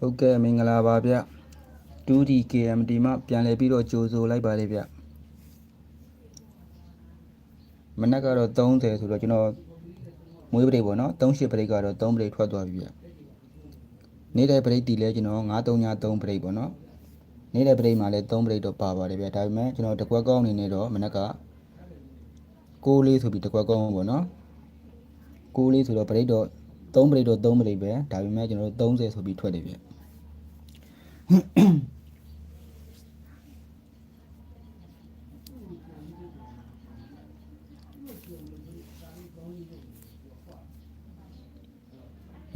ဟုတ်ကဲ့မင်္ဂလာပါဗျ 2D KMD မှပြန်လည်ပြီးတော့ကြိုဆိုလိုက်ပါလေဗျမနက်ကတော့30ဆိုတော့ကျွန်တော်မွေးပရိတ်ပေါ့နော်38ပရိတ်ကတော့3ပရိတ်ထွက်သွားပြီဗျ နေတဲ့ပရိတ်တီလဲကျွန်တော်9393ပရိတ်ပေါ့နော်နေတဲ့ပရိတ်မှာလဲ3ပရိတ်တော့ပါပါတယ်ဗျဒါပေမဲ့ကျွန်တော်တကွက်ကောင်းအနေနဲ့တော့မနက်က6လေးဆိုပြီးတကွက်ကောင်းပေါ့နော်6လေးဆိုတော့ပရိတ်တော့3ပရိတ်တော့3ပရိတ်ပဲဒါပေမဲ့ကျွန်တော်တို့30ဆိုပြီးထွက်တယ်ဗျ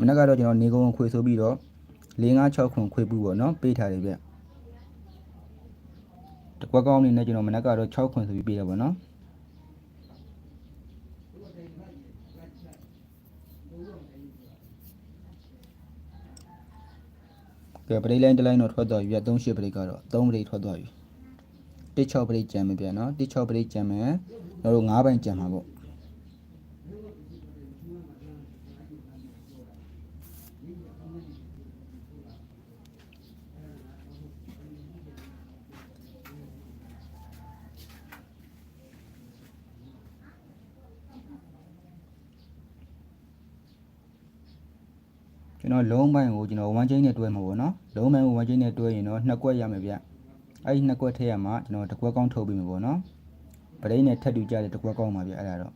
မနက်ကတော့ကျွန်တော်နေကုန်းခွေဆိုပြီးတော့ ၄၅6ခွန်ခွေပူပေါ့နော်ပေးထားတယ်ဗျတကွက်ကောင်းအနေနဲ့ကျွန်တော်မနက်ကတော့6ခွန်ဆိုပြီးပေးတယ်ပေါ့နော်ကဲပရိတ်လိုင်းတစ်လိုင်းတော့ထွက်သွားပြီဗျ38ပရိတ်ကတော့3ပရိတ်ထွက်သွားပြီ16ပရိတ်ကြံမယ်ဗျနော်16ပရိတ်ကြံမယ်ကျွန်တော်တို့9ပိုင်းကြံမှာပေါ့ ကျွန်တော်လုံးပိုင်းကိုကျွန်တော်1 chain နဲ့တွဲမှာပေါ့နော်လုံးပိုင်းကို1 chain နဲ့တွဲရင်တော့နှစ်ကွက်ရမယ်ဗျအဲ့ဒီနှစ်ကွက်ထည့်ရမှာကျွန်တော်တစ်ကွက်ကောင်းထုတ်ပြီးမှာပေါ့နော်ပရိတ်နဲ့ထပ်တူကြတဲ့တစ်ကွက်ကောင်းပါဗျအဲ့ဒါတော့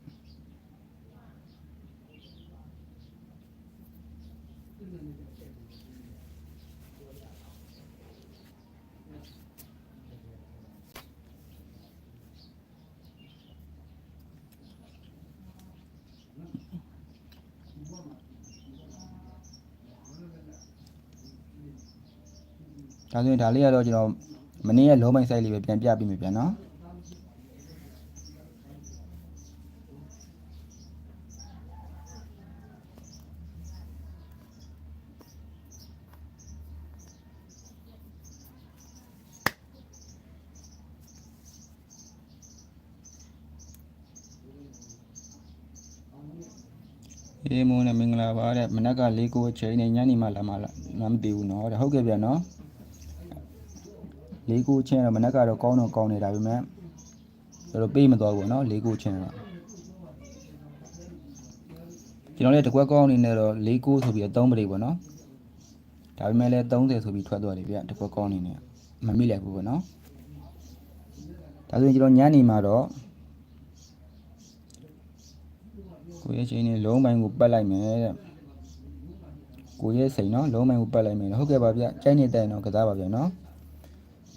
ဒါဆိုရင်ဒါလေးကတော့ကျွန်တော်မနေ့ကလုံးပိုင်း site လေးပဲပြန်ပြပေးမယ်ပြန်နော်အေးမိုးနဲ့မင်္ဂလာပါတဲ့မနက်က၄ကိုချိန်နေညနေမှလာမှလာမသိဘူးနော်တဲ့ဟုတ်ကဲ့ဗျာနော် လေးကိုချင်းတော့မနက်ကတော့ကောင်းတော့ကောင်းနေတာဒါပေမဲ့တော်တော်ပေးမသွားဘူးပေါ့နော်လေးကိုချင်းတော့ကျွန်တော်လည်းတကွက်ကောင်းအနေနဲ့တော့လေးကိုဆိုပြီးအသုံးပရိပေါ့နော်ဒါပေမဲ့လည်း30ဆိုပြီးထွက်သွားတယ်ဗျတကွက်ကောင်းအနေနဲ့မမိလိုက်ဘူးပေါ့နော်ဒါဆိုရင်ကျွန်တော်ညနေမှာတော့ကိုရဲ့ချိန်နဲ့လုံးပိုင်းကိုပတ်လိုက်မယ်တဲ့ကိုရဲ့စိန်နော်လုံးပိုင်းကိုပတ်လိုက်မယ်ဟုတ်ကဲ့ပါဗျကြိုက်နေတဲ့တော့ကစားပါဗျနော်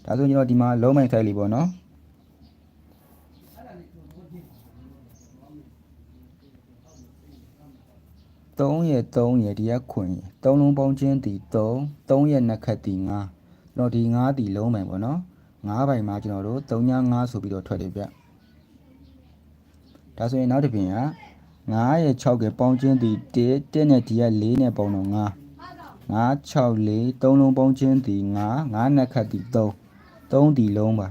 ဒါဆိုကျွန်တော်ဒီမှာလုံးပိုင်းဆိုင်လေးပေါ့နော်3ရဲ့3ရဲ့ဒီကခွင်3လုံးပေါင်းချင်းတီ3 3ရဲ့နှစ်ခတ်တီ5ကျွန်တော်ဒီ5တီလုံးပိုင်းပေါ့နော်5ပိုင်းမှာကျွန်တော်တို့3ည5ဆိုပြီးတော့ထွက်တယ်ဗျဒါဆိုရင်နောက်တစ်ပြင်က9ရဲ့6ကပေါင်းချင်းတီ1 1နဲ့ဒီက4နဲ့ပေါင်းတော့5 9 6 4 3လုံးပေါင်းချင်းတီ9 9နှစ်ခတ်တီ3 3တီလုံးပါ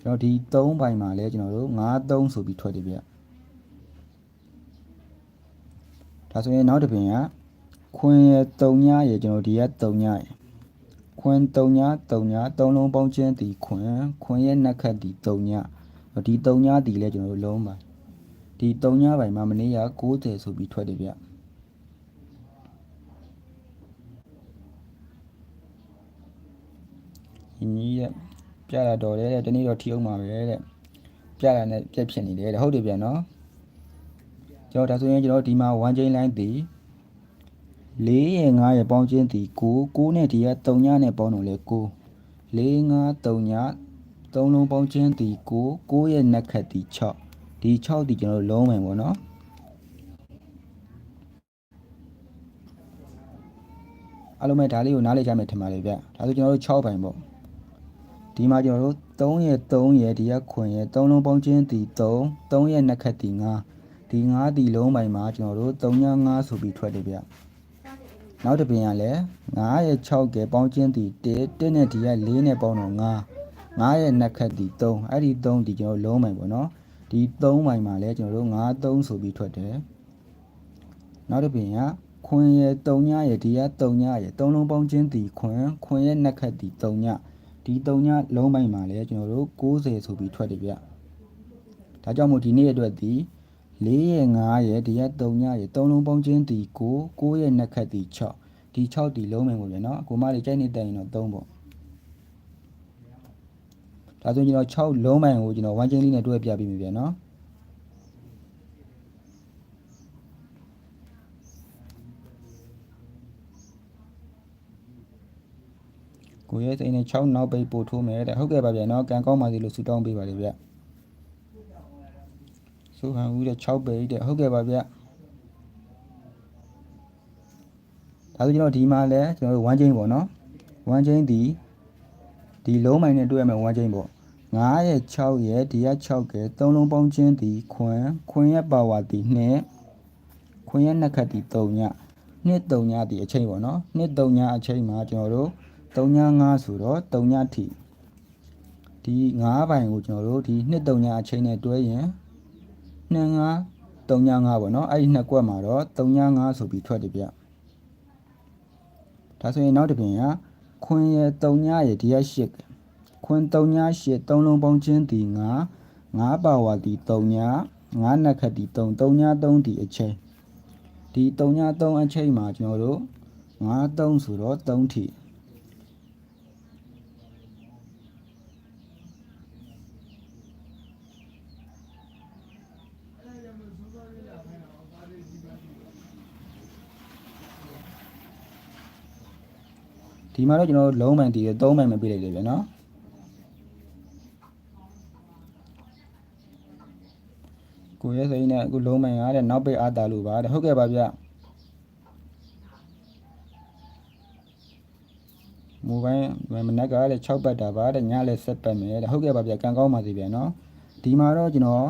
ကျွန်တော်ဒီ3ပိုင်းမှာလဲကျွန်တော်တို့9 3ဆိုပြီးထွက်တယ်ဗျဒါဆိုရင်နောက်တစ်ပြင်ကခွင်ရ3ညရကျွန်တော်ဒီက3ညရခွင်3ည3ည3လုံးပေါင်းချင်းတီခွင်ခွင်ရဲ့နှစ်ခတ်တီ3ညဒီ3ညတီလဲကျွန်တော်တို့လုံးပါဒီ3ညပိုင်းမှာမနေ့က60ဆိုပြီးထွက်တယ်ဗျ ညီကြီးရဲ့ပြတာတော်တယ်တဲ့တနေ့တော့ထီအောင်ပါပဲတဲ့ပြတာနဲ့ပြက်ဖြစ်နေတယ်တဲ့ဟုတ်တယ်ဗျနော်ကျွန်တော်ဒါဆိုရင်ကျွန်တော်ဒီမှာ1 chain line တီ4ရယ်5ရယ်ပေါင်းချင်းတီ9 9နဲ့ဒီက3ညနဲ့ပေါင်းတော့လေ9 4 5 3ည3လုံးပေါင်းချင်းတီ9 9ရဲ့နှစ်ခတ်တီ6ဒီ6တီကျွန်တော်လုံးမယ်ပေါ့နော်အားလုံးပဲဒါလေးကိုနားလည်ကြမယ်ထင်ပါလေဗျဒါဆိုကျွန်တော်တို့6ပိုင်းပေါ့ ဒီမှာကျွန်တော်တို့3ရဲ့3ရဲ့ဒီကခွင်ရဲ့3လုံးပေါင်းချင်းတီ3 3ရဲ့နှစ်ခတ်တီ5ဒီ9တီလုံးပိုင်းမှာကျွန်တော်တို့3ည5ဆိုပြီးထွက်တယ်ဗျနောက်တစ်ပင်ကလည်း9ရဲ့6ကဲပေါင်းချင်းသည်1 1နဲ့ဒီက4နဲ့ပေါင်းတော့9 9ရဲ့နှစ်ခတ်ဒီ3အဲ့ဒီ3ဒီကျွန်တော်လုံးမိုင်ပေါ့နော်ဒီ3မိုင်မှာလဲကျွန်တော်တို့9 3ဆိုပြီးထွက်တယ်နောက်တစ်ပြင်ကခွင်ရဲ့3ညရဲ့ဒီက3ညရဲ့3လုံးပေါင်းချင်းဒီခွင်ခွင်ရဲ့နှစ်ခတ်ဒီ3ည ဒီ3ညလုံးမိုင်မှာလဲကျွန်တော်တို့60ဆိုပြီးထွက်တယ်ဗျဒါကြောင့်မို့ဒီနေ့အတွက်ဒီ4ရဲ့9ရဲ့ဒီက3ညရဲ့3လုံးပေါင်းချင်းဒီ9 9ရဲ့နှစ်ခတ်ဒီ6ဒီ6ဒီလုံးမိုင်ပေါ့ဗျာနော်ကိုမလေးကြိုက်နေတိုင်ရင်တော့3ပေါ့ဒါဆိုရင်ကျွန်တော်6လုံးမိုင်ကိုကျွန်တော်1ချင်းလေးနဲ့တွဲပြပေးမယ်ဗျာနော် ကိုရဲစိန်နဲ့6နောက်ပိတ်ပို့ထိုးမယ်တဲ့ဟုတ်ကဲ့ပါဗျာနော်ကံကောင်းပါစေလို့ဆုတောင်းပေးပါလေဗျာဆိုဟန်ဦးတဲ့6ပိတ်တဲ့ဟုတ်ကဲ့ပါဗျာဒါဆိုကျွန်တော်ဒီမှာလဲကျွန်တော်တို့1ချင်းပေါ့နော်1ချင်းဒီဒီလုံးမိုင်နဲ့တွဲရမယ်1ချင်းပေါ့9ရဲ့6ရဲ့ဒီက6ကဲ3လုံးပေါင်းချင်းဒီခွင်ခွင်ရဲ့ပါဝါဒီ2ခွင်ရဲ့နှစ်ခတ်ဒီ3ညနှစ်3ညဒီအချိန်ပေါ့နော်နှစ်3ညအချိန်မှာကျွန်တော်တို့ 3ည5ဆိုတော့3ညထိဒီ9ပိုင်ကိုကျွန်တော်တို့ဒီနှစ်3ညအချိန်နဲ့တွဲရင်2 5 3ည5ပေါ့နော်အဲ့ဒီနှစ်ကွက်မှာတော့3ည5ဆိုပြီးထွက်တယ်ဗျဒါဆိုရင်နောက်တစ်ပြင်ကခွင်ရဲ့3ညရဲ့ဒီက8ခွင်3ည8 3လုံးပေါင်းချင်းဒီ9 9ပါဝါဒီ3ည9နှစ်ခတ်ဒီ3 3ည3ဒီအချိန်ဒီ3ည3အချိန်မှာကျွန်တော်တို့9 3ဆိုတော့3ထိ ဒီမှာတော့ကျွန်တော်တို့လုံးမိုင်တည်ရ3မိုင်မပြည့်လိုက်တယ်ဗျာနော်ကိုရဲစိန်နဲ့အခုလုံးမိုင်ရတဲ့နောက်ပိတ်အားတာလို့ပါတဲ့ဟုတ်ကဲ့ပါဗျမိုဘိုင်းမနက်ကလည်း6ပတ်တာပါတဲ့ညလည်း7ပတ်မယ်တဲ့ဟုတ်ကဲ့ပါဗျကံကောင်းပါစေဗျာနော်ဒီမှာတော့ကျွန်တော်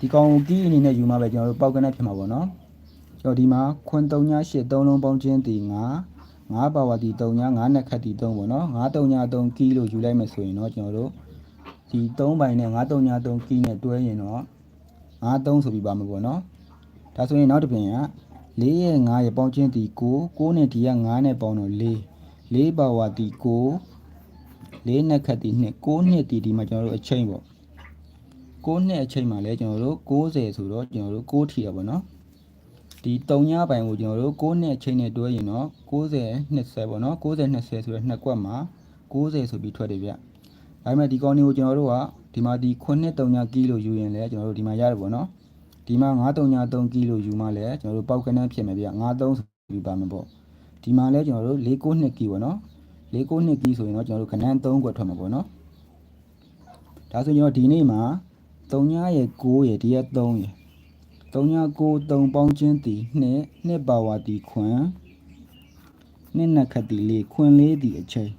ဒီကောင်ကီးအနေနဲ့ယူမှာပဲကျွန်တော်တို့ပောက်ကနဲ့ဖြစ်မှာပေါ့နော်ကျွန်တော်ဒီမှာခွန်3ည8 3လုံးပေါင်းချင်းတီ9 9ပါဝါတီ3ည9နဲ့ခတ်တီ3ပေါ့နော်9 3ည3ကီလို့ယူလိုက်မယ်ဆိုရင်တော့ကျွန်တော်တို့ဒီ3ပိုင်နဲ့9 3ည3ကီနဲ့တွဲရင်တော့9 3ဆိုပြီးပါမှာပေါ့နော်ဒါဆိုရင်နောက်တစ်ပြင်က4ရဲ့9ရဲ့ပေါင်းချင်းတီ9 9နဲ့ဒီက9နဲ့ပေါင်းတော့4 4ပါဝါတီ9 4နဲ့ခတ်တီ2 9နှစ်တီဒီမှာကျွန်တော်တို့အချိန်ပေါ့6နှစ်အချိန်မှာလဲကျွန်တော်တို့60ဆိုတော့ကျွန်တော်တို့6ထီရပါတော့ ဒီ3ညပိုင်ကိုကျွန်တော်တို့6နှစ်အချိန်နဲ့တွဲရင်တော့60 20ပေါ့နော်60 20ဆိုတော့နှစ်ကွက်မှာ60ဆိုပြီးထွက်တယ်ဗျဒါပေမဲ့ဒီကောင်းလေးကိုကျွန်တော်တို့ကဒီမှာဒီ9နှစ်3ညကီလိုယူရင်လဲကျွန်တော်တို့ဒီမှာရတယ်ပေါ့နော်ဒီမှာ9 3ည3ကီလိုယူမှလဲကျွန်တော်တို့ပေါက်ကနန်းဖြစ်မယ်ဗျ9 3ဆိုပြီးပါမယ်ပေါ့ဒီမှာလဲကျွန်တော်တို့4 9နှစ်ကီပေါ့နော်4 9နှစ်ကီဆိုရင်တော့ကျွန်တော်တို့ခဏန်း3ကွက်ထွက်မှာပေါ့နော်ဒါဆိုကျွန်တော်ဒီနေ့မှာ3ညရဲ့6ရဲ့ဒီရဲ့3ရဲ့ 3ည9 3ပေါင်းချင်းတီ2နှစ်ပါဝါတီခွန်နှစ်နှစ်ခတ်တီလေးခွန်လေးတီအချိန်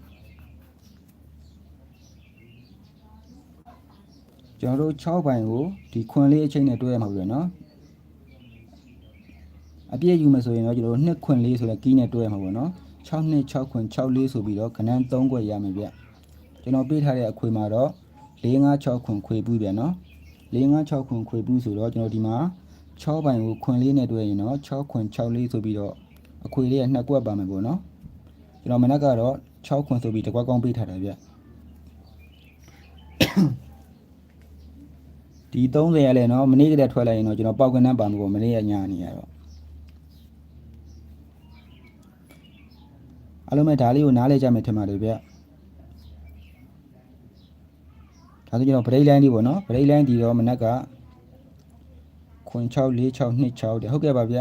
ကျွန်တော်တို့6ပိုင်ကိုဒီခွန်လေးအချိန်နဲ့တွဲရမှာပြီနော်အပြည့်ယူမယ်ဆိုရင်တော့ကျွန်တော်တို့နှစ်ခွန်လေးဆိုတဲ့ကီးနဲ့တွဲရမှာပေါ့နော်6နှစ်6ခွန်6လေးဆိုပြီးတော့ခဏန်း3ခွက်ရမယ်ဗျကျွန်တော်ပေးထားတဲ့အခွေမှာတော့4 5 6ခွန်ခွေပူးပြန်နော်4 5 6ခွန်ခွေပူးဆိုတော့ကျွန်တော်ဒီမှာ 6ပိုင်ကိုခွန်လေးနဲ့တွဲရင်တော့6ခွန်6လေးဆိုပြီးတော့အခွေလေးကနှစ်ကွက်ပါမယ်ပေါ့နော်ကျွန်တော်မနက်ကတော့6ခွန်ဆိုပြီးတစ်ကွက်ကောင်းပေးထားတယ်ဗျဒီ30ရလဲနော်မနေ့ကတည်းကထွက်လိုက်ရင်တော့ကျွန်တော်ပေါက်ကနန်းပါမှာပေါ့မနေ့ကညနေရတော့အလုံးမဲ့ဒါလေးကိုနားလဲကြမယ်ထင်ပါတယ်ဗျဒါဆိုကျွန်တော်ဗရိတ်လိုင်းလေးပေါ့နော်ဗရိတ်လိုင်းဒီတော့မနက်က ခွန်6 4 6 2 6တဲ့ဟုတ်ကဲ့ပါဗျ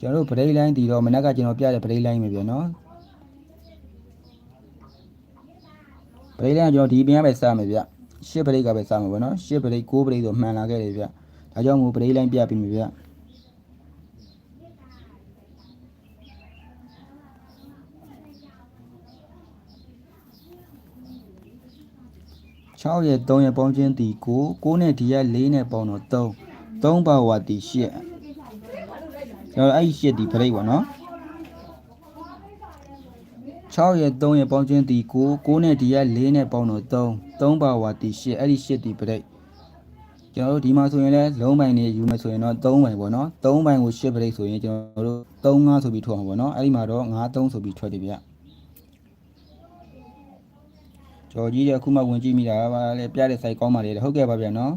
ကျွန်တော်တို့ဗရိတ်လိုင်းဒီတော့မနက်ကကျွန်တော်ပြတဲ့ဗရိတ်လိုင်းပဲဗျနော်ဗရိတ်လိုင်းကကျွန်တော်ဒီပင်ကပဲစမယ်ဗျရှစ်ဗရိတ်ကပဲစမှာပေါ့နော်ရှစ်ဗရိတ်9ဗရိတ်ဆိုမှန်လာခဲ့တယ်ဗျဒါကြောင့်မို့ဗရိတ်လိုင်းပြပြီးပြီဗျ6ရဲ့3ရဲ့ပေါင်းချင်းတီ9 9နဲ့ဒီရဲ့4နဲ့ပေါင်းတော့3 3ပါဝါတီ8ကျွန်တော်အဲ့ဒီ8ဒီဗရိတ်ပေါ့နော်6ရဲ့3ရဲ့ပေါင်းခြင်းဒီ9 9နဲ့ဒီက4နဲ့ပေါင်းတော့3 3ပါဝါဒီ8အဲ့ဒီ8ဒီပရိတ်ကျွန်တော်တို့ဒီမှာဆိုရင်လည်းလုံးပိုင်နေယူမယ်ဆိုရင်တော့3ပိုင်ပေါ့နော်3ပိုင်ကို8ပရိတ်ဆိုရင်ကျွန်တော်တို့3 5ဆိုပြီးထွက်အောင်ပေါ့နော်အဲ့ဒီမှာတော့9 3ဆိုပြီးထွက်တယ်ဗျကျော်ကြီးတဲ့အခုမှဝင်ကြည့်မိတာပါလေပြတဲ့ site ကောင်းပါလေဟုတ်ကဲ့ပါဗျာနော်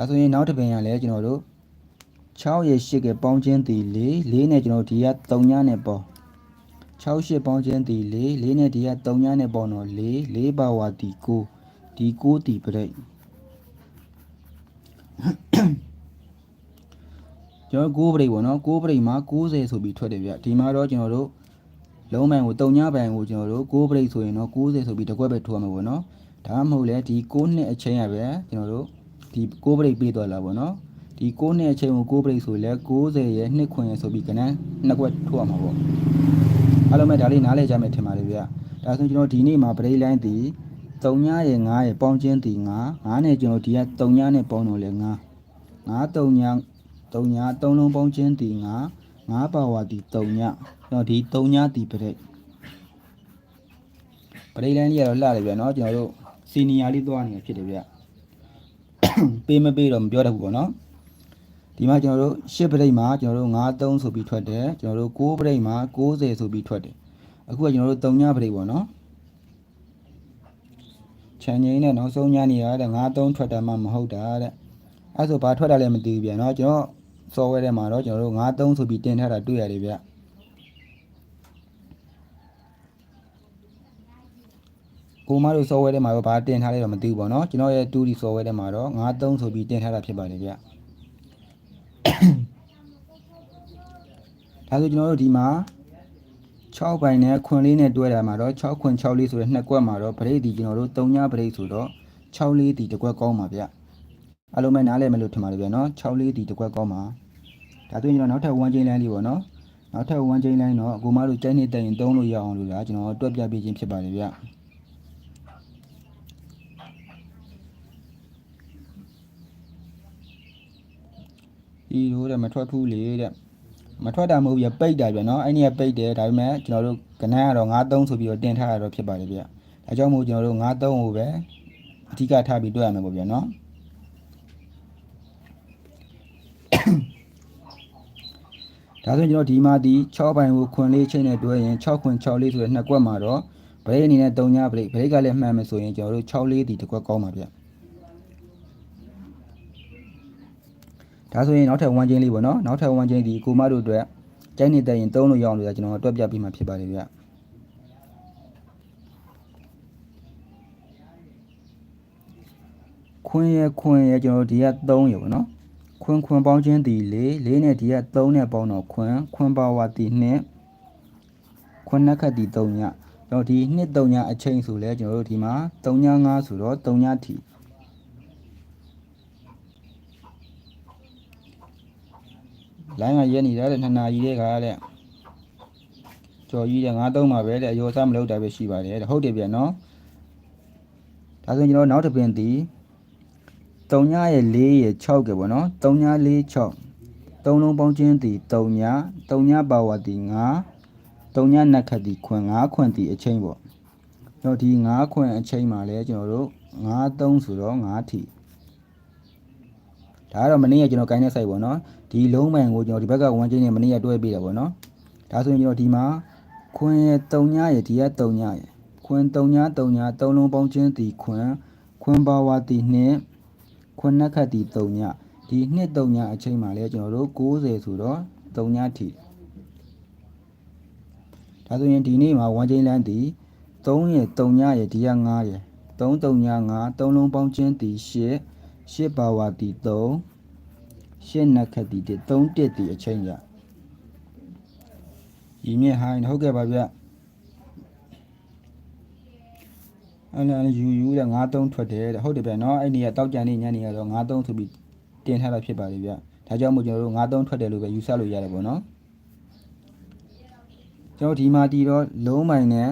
ဒါဆိုရင်နောက်တစ်ပင်ရလဲကျွန်တော်တို့6ရဲ့8ကပေါင်းခြင်းဒီ4 4နဲ့ကျွန်တော်ဒီက3ညနဲ့ပေါင်း6 8ပေါင်းခြင်းဒီ4 4နဲ့ဒီက3ညနဲ့ပေါင်းတော့4 4ပါဝါဒီ9ဒီ9ဒီပြိတ်ကျွန်တော်9ပြိတ်ပေါ့နော်9ပြိတ်မှာ90ဆိုပြီးထွက်တယ်ဗျဒီမှာတော့ကျွန်တော်တို့လုံးပိုင်ကို3ညပိုင်ကိုကျွန်တော်တို့9ပြိတ်ဆိုရင်တော့90ဆိုပြီးတစ်ခွက်ပဲထိုးရမှာပေါ့နော်ဒါမှမဟုတ်လဲဒီ9နှစ်အချိန်ရပဲကျွန်တော်တို့ ဒီ9ပြိတ်ပေးသွားလာပေါ့နော်ဒီ9နှစ်အချိန်ကို9ပြိတ်ဆိုလဲ90ရဲ့2ခွင်ရဲ့ဆိုပြီးကနန်းနှစ်ခွက်ထိုးရမှာပေါ့အားလုံးပဲဒါလေးနားလည်ကြမယ်ထင်ပါတယ်ဗျဒါဆိုကျွန်တော်ဒီနေ့မှာပြိတ်လိုင်းဒီ3ညရဲ့9ရဲ့ပေါင်းခြင်းဒီ9 9နဲ့ကျွန်တော်ဒီက3ညနဲ့ပေါင်းတော့လဲ9 9 3ည3ည3လုံးပေါင်းခြင်းဒီ9 9ပါဝါဒီ3ညကျွန်တော်ဒီ3ညဒီပြိတ်ပြိတ်လိုင်းလေးကတော့လှတယ်ဗျနော်ကျွန်တော်တို့စီနီယာလေးသွားနေဖြစ်တယ်ဗျ ပေးမပေးတော့မပြောတတ်ဘူးပေါ့နော်ဒီမှာကျွန်တော်တို့10ပရိတ်မှာကျွန်တော်တို့53ဆိုပြီးထွက်တယ်ကျွန်တော်တို့9ပရိတ်မှာ90ဆိုပြီးထွက်တယ်အခုကကျွန်တော်တို့3ညပရိတ်ပေါ့နော်ချန်ငိမ့်နဲ့နောက်ဆုံးညနေရတဲ့53ထွက်တာမှမဟုတ်တာတဲ့အဲဆိုဘာထွက်တာလဲမသိဘူးဗျာနော်ကျွန်တော် software ထဲမှာတော့ကျွန်တော်တို့53ဆိုပြီးတင်ထားတာတွေ့ရတယ်ဗျ ကိုမတို့ software ထဲမှာတော့ဘာတင်ထားလဲတော့မသိဘူးပေါ့နော်ကျွန်တော်ရဲ့ 2D software ထဲမှာတော့53ဆိုပြီးတင်ထားတာဖြစ်ပါတယ်ဗျဒါဆိုကျွန်တော်တို့ဒီမှာ6ပိုင်နဲ့ခွင်လေးနဲ့တွဲတာမှာတော့6ခွင်6လေးဆိုတဲ့နှစ်ကွက်မှာတော့ဗရိတ်ဒီကျွန်တော်တို့3ညဗရိတ်ဆိုတော့6လေးဒီတစ်ကွက်ကောင်းပါဗျအလုံးမဲ့နားလည်မယ်လို့ထင်ပါတယ်ဗျနော်6လေးဒီတစ်ကွက်ကောင်းပါဒါဆိုရင်ကျွန်တော်နောက်ထပ်1ချင်းလိုင်းလေးပေါ့နော်နောက်ထပ်1ချင်းလိုင်းတော့အကိုမတို့ကြိုက်နေတက်ရင်သုံးလို့ရအောင်လို့လားကျွန်တော်တွက်ပြပေးခြင်းဖြစ်ပါတယ်ဗျ ဒီလိုတဲ့မထွက်ဘူးလေတဲ့မထွက်တာမဟုတ်ပြပိတ်တာဗျနော်အဲ့ဒီကပိတ်တယ်ဒါပေမဲ့ကျွန်တော်တို့ကနန်းကတော့93ဆိုပြီးတော့တင်ထားရတော့ဖြစ်ပါတယ်ဗျဒါကြောင့်မို့ကျွန်တော်တို့93ကိုပဲအဓိကထားပြီးတွေ့ရမယ်ပေါ့ဗျနော်ဒါဆိုရင်ကျွန်တော်ဒီမှာဒီ6ပိုင်ကိုခွင်လေးချိန်နဲ့တွဲရင်6ခွင်6လေးဆိုတဲ့နှစ်ကွက်မှာတော့ဗရိတ်အနေနဲ့3ညဗရိတ်ဗရိတ်ကလည်းမှန်မယ်ဆိုရင်ကျွန်တော်တို့6လေးဒီတစ်ကွက်ကောင်းပါဗျ ဒါဆိုရင်နောက်ထပ်1ချင်းလေးပေါ့နော်နောက်ထပ်1ချင်းဒီကိုမတို့အတွက်ကျိုင်းနေတဲ့ရင်သုံးလို့ရအောင်လို့ကျွန်တော်တွက်ပြပေးမှာဖြစ်ပါတယ်ဗျခွင်းရခွင်းရကျွန်တော်တို့ဒီက3ရပေါ့နော်ခွင်းခွင်းပေါင်းချင်းဒီ4 4နဲ့ဒီက3နဲ့ပေါင်းတော့ခွင်းခွင်းပါဝါဒီ2ခွင်းနှက်ခတ်ဒီ3ညကျွန်တော်ဒီ2 3ညအချိန်ဆိုလဲကျွန်တော်တို့ဒီမှာ3ည5ဆိုတော့3ညထီ လိုင်းကရက်နေတာတဲ့နှစ်နာရီတဲ့ခါတဲ့ကြော်ကြီးတဲ့93မှာပဲတဲ့အယောစားမလုပ်တာပဲရှိပါတယ်တဲ့ဟုတ်တယ်ပြန်နော်ဒါဆိုရင်ကျွန်တော်နောက်တစ်ပင်ဒီ3ညရဲ့4ရဲ့6ကပေါ့နော်3ည4 6 3လုံးပေါင်းချင်းဒီ3ည3ညပါဝါဒီ9 3ညနက်ခတ်ဒီခွင်9ခွင်ဒီအချိန်ပေါ့ကျွန်တော်ဒီ9ခွင်အချိန်မှာလဲကျွန်တော်တို့93ဆိုတော့9ထီ ဒါကတော့မနေ့ကကျွန်တော်ကိုင်းတဲ့ site ပေါ့နော်ဒီလုံးမှန်ကိုကျွန်တော်ဒီဘက်က1ချင်းနဲ့မနေ့ကတွဲပေးတာပေါ့နော်ဒါဆိုရင်ကျွန်တော်ဒီမှာခွင်ရဲ့3ညရဲ့ဒီက3ညရဲ့ခွင်3ည3ည3လုံးပေါင်းချင်းဒီခွင်ခွင်ပါဝါဒီနှစ်ခွင်နှက်ခတ်ဒီ3ညဒီနှစ်3ညအချိန်မှာလဲကျွန်တော်တို့90ဆိုတော့3ညထီဒါဆိုရင်ဒီနေ့မှာ1ချင်းလမ်းဒီ3ရဲ့3ညရဲ့ဒီက9ရဲ့3 3ည9 3လုံးပေါင်းချင်းဒီ8 8ပါဝါဒီ3ရှင်းနက်ခတ်တီတဲ့3တက်တီအချိန်ရဤမြင့်ဟိုင်းဟုတ်ကဲ့ပါဗျအဲ့ဒါယူယူတဲ့93ထွက်တယ်တဲ့ဟုတ်တယ်ဗျနော်အဲ့ဒီကတောက်ကြံနေညနေကတော့93ဆိုပြီးတင်ထားတာဖြစ်ပါလေဗျဒါကြောင့်မို့ကျွန်တော်တို့93ထွက်တယ်လို့ပဲယူဆလို့ရတယ်ပေါ့နော်ကျွန်တော်ဒီမှာတီတော့လုံးမိုင်နဲ့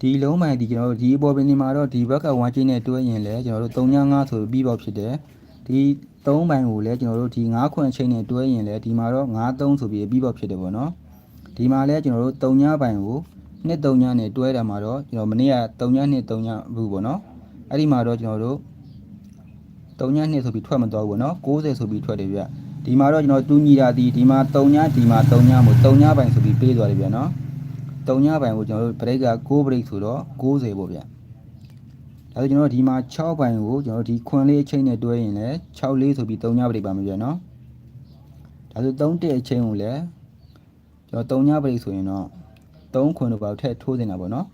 ဒီလုံးမိုင်ဒီကျွန်တော်တို့ဒီအပေါ်ပင်ဒီမှာတော့ဒီဘက်က1ချင်းနဲ့တွဲရင်လဲကျွန်တော်တို့3ည5ဆိုပြီးပေါ့ဖြစ်တယ်ဒီ3ဘိုင်ကိုလည်းကျွန်တော်တို့ဒီ9ခွန်ချိန်နဲ့တွဲရင်လည်းဒီမှာတော့9 3ဆိုပြီးအပြီးပေါက်ဖြစ်တယ်ပေါ့နော်ဒီမှာလည်းကျွန်တော်တို့3ညဘိုင်ကိုနှစ်3ညနဲ့တွဲတယ်မှာတော့ကျွန်တော်မနေ့က3ညနှစ်3ညဘူးပေါ့နော်အဲ့ဒီမှာတော့ကျွန်တော်တို့3ညနှစ်ဆိုပြီးထွက်မသွားဘူးပေါ့နော်60ဆိုပြီးထွက်တယ်ဗျဒီမှာတော့ကျွန်တော်တူညီတာဒီဒီမှာ3ညဒီမှာ3ညမို့3ညဘိုင်ဆိုပြီးပေးသွားတယ်ဗျနော် 3ညဘိုင်ကိုကျွန်တော်တို့ break က6 break ဆိုတော့60ပေါ့ဗျဒါဆိုကျွန်တော်တို့ဒီမှာ6ဘိုင်ကိုကျွန်တော်တို့ဒီခွန်လေးအချိန်နဲ့တွဲရင်လည်း6လေးဆိုပြီး3ညပရိပါမယ်ပြန်နော်ဒါဆို3တက်အချိန်ကိုလည်းကျွန်တော်3ညပရိဆိုရင်တော့3ခွန်တို့ပါထည့်ထိုးနေတာပေါ့နော်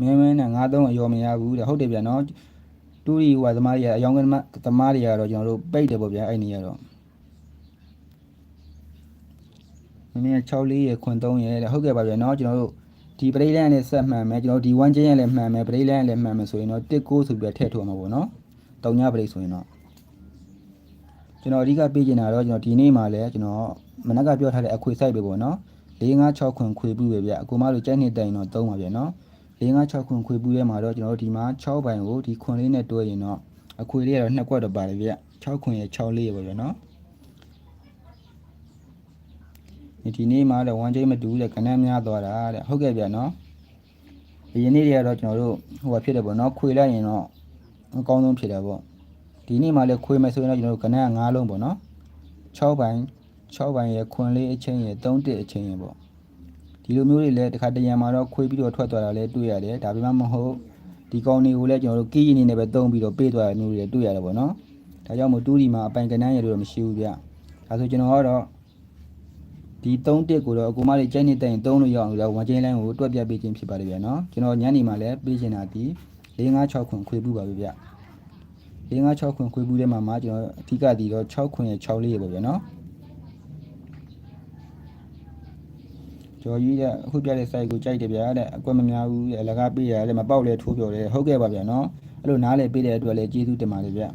မင်းမင်းနဲ့9 3အယောမရဘူးတဲ့ဟုတ်တယ်ဗျာနော်တူရီဟိုသမားတွေကအယောင်ကသမားတွေကတော့ကျွန်တော်တို့ပိတ်တယ်ပေါ့ဗျာအဲ့နေရတော့ မင်းမင်း6လေးရခွန်3ရတဲ့ဟုတ်ကဲ့ပါဗျာနော်ကျွန်တော်တို့ဒီပရိလန်နဲ့ဆက်မှန်မယ်ကျွန်တော်ဒီ1ချင်းရဲ့လည်းမှန်မယ်ပရိလန်လည်းမှန်မယ်ဆိုရင်တော့1ကိုဆိုပြီးတော့ထည့်ထုတ်မှာပေါ့နော်တုံညပရိဆိုရင်တော့ကျွန်တော်အဓိကပေးချင်တာတော့ကျွန်တော်ဒီနေ့မှလည်းကျွန်တော်မနက်ကပြောထားတဲ့အခွေ site ပဲပေါ့နော်4 5 6ခွန်ခွေပူပဲဗျအကူမတို့ကြိုက်နေတိုင်တော့သုံးပါဗျနော်4 5 6ခွန်ခွေပူထဲမှာတော့ကျွန်တော်တို့ဒီမှာ6ဘိုင်ကိုဒီခွန်လေးနဲ့တွဲရင်တော့အခွေလေးကတော့နှစ်ကွက်တော့ပါတယ်ဗျ6ခွန်ရဲ့6လေးရပါဗျနော် ဒီနေ့မှလည်း1ချင်းမတူတဲ့ကနန်းများသွားတာတဲ့ဟုတ်ကဲ့ဗျနော်ဒီနေ့တွေကတော့ကျွန်တော်တို့ဟိုဘာဖြစ်တယ်ပေါ့နော်ခွေလိုက်ရင်တော့အကောင်းဆုံးဖြစ်တယ်ပေါ့ဒီနေ့မှလည်းခွေမယ်ဆိုရင်တော့ကျွန်တော်တို့ကနန်းက9လုံးပေါ့နော်6ပိုင်း6ပိုင်းရယ်ခွန်လေးအချင်းရယ်3တစ်အချင်းရယ်ပေါ့ဒီလိုမျိုးတွေလည်းတစ်ခါတရံမှာတော့ခွေပြီးတော့ထွက်သွားတာလည်းတွေ့ရတယ်ဒါပေမဲ့မဟုတ်ဒီကောင်တွေကိုလည်းကျွန်တော်တို့ကီးအနေနဲ့ပဲတုံးပြီးတော့ပေးသွားတဲ့မျိုးတွေလည်းတွေ့ရတယ်ပေါ့နော်ဒါကြောင့်မို့တူးဒီမှာအပိုင်ကနန်းရယ်တော့မရှိဘူးဗျဒါဆိုကျွန်တော်ကတော့ ဒီ3တစ်ကိုတော့အကူမလေးကြိုက်နေတိုင်3လို့ရအောင်လို့ဝမ်ချင်းလိုင်းကိုတွက်ပြပေးခြင်းဖြစ်ပါတယ်ဗျာနော်ကျွန်တော်ညနေမှာလည်းပေးချင်တာဒီ4 5 6ခွန်ခွေပူပါပဲဗျ4 5 6ခွန်ခွေပူထဲမှာမှာကျွန်တော်အဓိကဒီတော့6ခွန်ရဲ့6လေးရပါဗျာနော်ကျော်ကြီးတဲ့အခုပြတဲ့ site ကိုကြိုက်တယ်ဗျာတဲ့အကွက်မများဘူးတဲ့အလကားပေးရတယ်မပေါက်လဲထိုးပြောတယ်ဟုတ်ကဲ့ပါဗျာနော်အဲ့လိုနားလဲပေးတဲ့အတွက်လည်းကျေးဇူးတင်ပါတယ်ဗျာ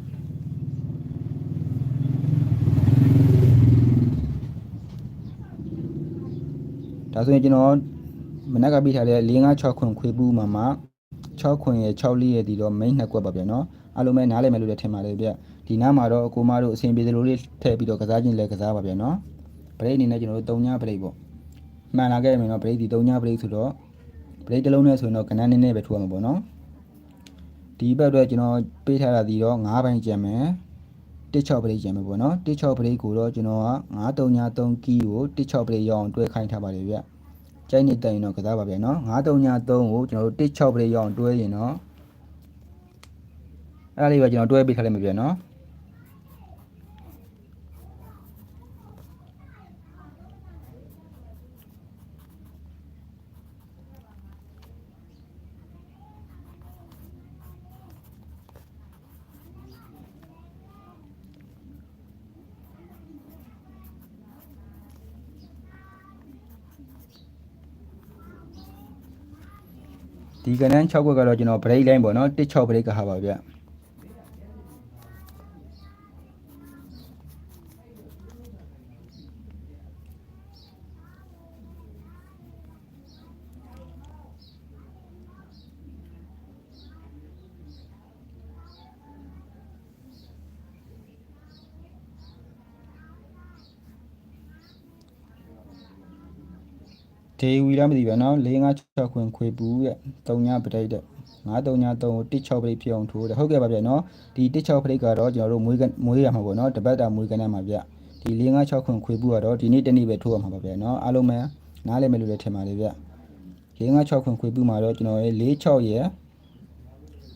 ဒါဆိုရင်ကျွန်တော်မနက်ကပေးထားတဲ့4 5 6ခွန်ခွေပူးမှာမှာ6ခွန်ရဲ့6လေးရဲ့ဒီတော့ main နှစ်ကွက်ပါဗျာနော်အားလုံးပဲနားလည်မယ်လို့လည်းထင်ပါတယ်ဗျဒီနားမှာတော့အကိုမတို့အဆင်ပြေသလိုလေးထည့်ပြီးတော့ကစားခြင်းလည်းကစားပါဗျာနော်ဘရိတ်အနေနဲ့ကျွန်တော်တို့3ညဘရိတ်ပေါ့မှန်လာခဲ့မယ်နော်ဘရိတ်ဒီ3ညဘရိတ်ဆိုတော့ဘရိတ်တစ်လုံးနဲ့ဆိုရင်တော့ကနန်းနည်းနည်းပဲထိုးရမှာပေါ့နော်ဒီဘက်အတွက်ကျွန်တော်ပေးထားတာဒီတော့9ပိုင်းကျန်မယ် 16ပရိတ်ကျန်မယ်ပေါ့နော်16ပရိတ်ကိုတော့ကျွန်တော်က9393ကီးကို16ပရိတ်ရအောင်တွဲခိုင်းထားပါတယ်ဗျကြိုက်နေတိုင်တော့ကစားပါဗျာနော်9393ကိုကျွန်တော်တို့16ပရိတ်ရအောင်တွဲရင်တော့အဲ့ဒါလေးပဲကျွန်တော်တွဲပေးထားလိုက်မှာဗျာနော် ဒီကနန်း6ခွက်ကတော့ကျွန်တော် break line ပေါ့နော်16 break ကဟာပါဗျာ ဒေဝီလားမသိပါနော်4 5 6ခွင်ခွေပူရဲ့3ညပရိတ်တဲ့9 3ည3ကို16ပရိတ်ဖြစ်အောင်ထိုးတယ်ဟုတ်ကဲ့ပါဗျာနော်ဒီ16ပရိတ်ကတော့ကျွန်တော်တို့မွေးမွေးရမှာပေါ့နော်တပတ်တာမွေးကနေမှာဗျဒီ4 5 6ခွင်ခွေပူကတော့ဒီနေ့တနေ့ပဲထိုးရမှာပါဗျာနော်အားလုံးပဲနားလည်မယ်လို့လည်းထင်ပါတယ်ဗျ4 5 6ခွင်ခွေပူမှာတော့ကျွန်တော်ရဲ့4 6ရဲ့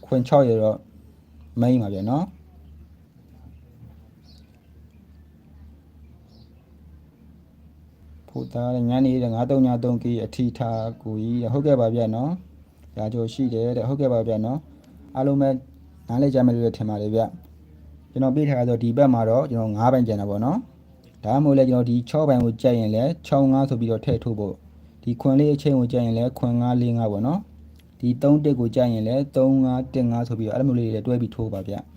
ခွင်6ရဲ့တော့ main ပါဗျာနော် ဖို့သားတဲ့ညနေတဲ့9393ကီအထီထားကိုကြီးတဲ့ဟုတ်ကဲ့ပါဗျာနော်။ရာကျော်ရှိတယ်တဲ့ဟုတ်ကဲ့ပါဗျာနော်။အားလုံးပဲနားလဲကြမယ်လို့လည်းထင်ပါတယ်ဗျ။ကျွန်တော်ပြထားဆိုဒီဘက်မှာတော့ကျွန်တော်9ပိုင်းကျန်တာပေါ့နော်။ဒါမှမဟုတ်လဲကျွန်တော်ဒီ6ပိုင်းကိုကြိုက်ရင်လည်း65ဆိုပြီးတော့ထည့်ထုတ်ဖို့ဒီခွန်လေးအချိန်ကိုကြိုက်ရင်လည်းခွန်9 4 5ပေါ့နော်။ဒီ3တက်ကိုကြိုက်ရင်လည်း35 15ဆိုပြီးတော့အဲ့လိုမျိုးလေးတွေတွဲပြီးထိုးပါဗျ။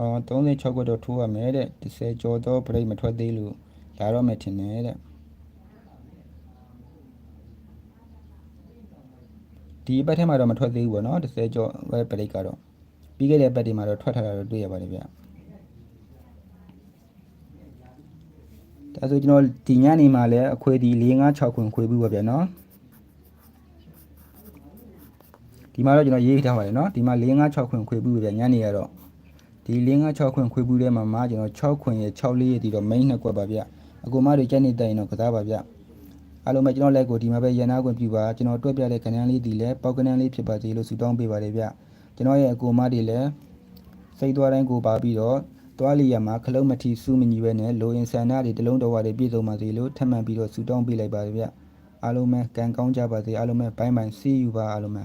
အော်36ခွက်တော့ထိုးရမယ်တဲ့30ကျော်တော့ break မထွက်သေးလို့လာတော့မယ်ထင်တယ်တဲ့ဒီဒီအပတ်ထဲမှာတော့မထွက်သေးဘူးပေါ့နော်30ကျော်ပဲပရိတ်ကတော့ပြီးခဲ့တဲ့အပတ်ဒီမှာတော့ထွက်ထားတာတော့တွေ့ရပါတယ်ဗျဒါဆိုကျွန်တော်ဒီညနေမှာလည်းအခွေဒီ4 5 6ခွင်ခွေဘူးပါဗျာနော်ဒီမှာတော့ကျွန်တော်ရေးထားပါတယ်နော်ဒီမှာ4 5 6ခွင်ခွေဘူးပါဗျာညနေကတော့ ဒီ4 5 6ခွင်ခွေဘူးထဲမှာမှာကျွန်တော်6ခွင်ရဲ့6လေးရဲ့ဒီတော့ main နှစ်ကွက်ပါဗျာအကူမတွေကြက်နေတိုင်တော့ကစားပါဗျာအားလုံးပဲကျွန်တော်လက်ကိုဒီမှာပဲရန်နာခွင့်ပြုပါကျွန်တော်တွက်ပြတဲ့ခဏန်းလေးဒီလည်းပေါက်ကနန်းလေးဖြစ်ပါစေလို့ဆုတောင်းပေးပါတယ်ဗျကျွန်တော်ရဲ့အကူအမတွေလည်းစိတ်သွားတိုင်းကိုပါပြီးတော့တွားလီရမှာခလုံးမထီစုမညီပဲနဲ့လိုအင်ဆန္ဒတွေတလုံးတော်ဝါတွေပြည့်စုံပါစေလို့ထပ်မံပြီးတော့ဆုတောင်းပေးလိုက်ပါတယ်ဗျအားလုံးပဲကံကောင်းကြပါစေအားလုံးပဲဘိုင်းဘိုင်းစီးယူပါအားလုံးပဲ